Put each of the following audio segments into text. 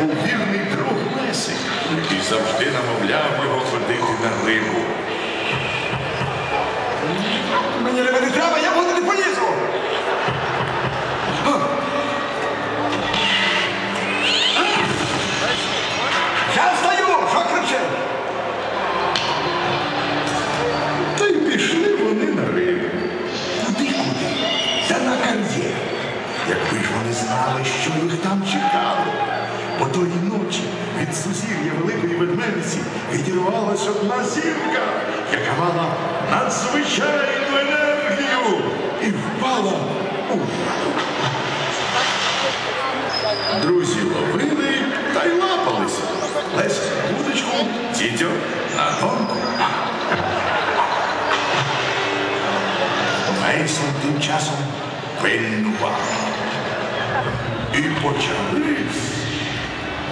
був вірний друг Лесик, який завжди намовляв його ходити на рибу. Мені риби не треба, я воду не полізу. Я встаю, що кричив? Та й пішли вони на рибу. Куди куди? Та на кар'єр. Якби ж вони знали, що їх там чекало. Бо тої ночі від сузір'я великої ведмедиці відірвалась одна зірка, яка мала надзвичайну енергію і впала у воду. Друзі ловили та й лапалися. Лесь на вудочку, дідьо на гонку. Мейсон тим часом пильнував. І почались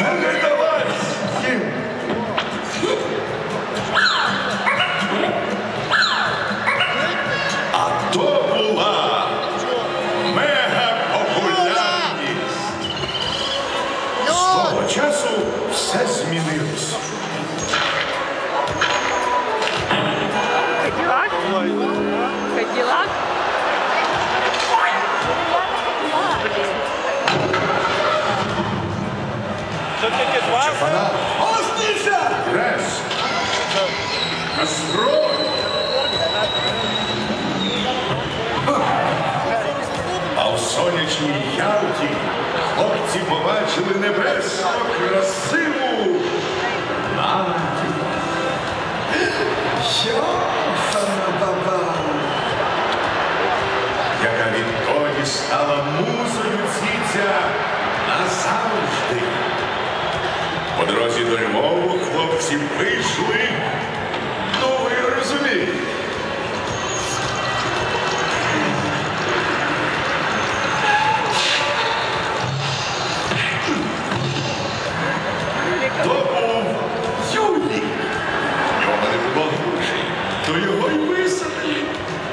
Енергія тої Фана, Голосніше! Рес, Настрой. А в сонячній ялті хлопці побачили небесно красиву Нантію. По дорозі до Львову хлопці вийшли, ну ви розумієте. То був Юлій. В нього не було грошей, то його й висадили.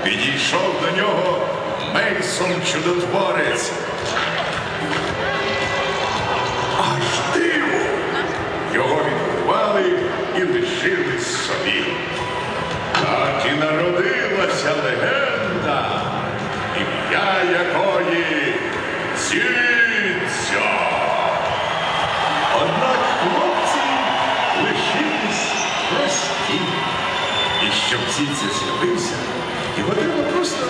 Підійшов до нього Мейсон чудотворець. Ім'я якої Сіця. Однак хлопці лишились прості. І щоб Сіця з'явився, його треба просто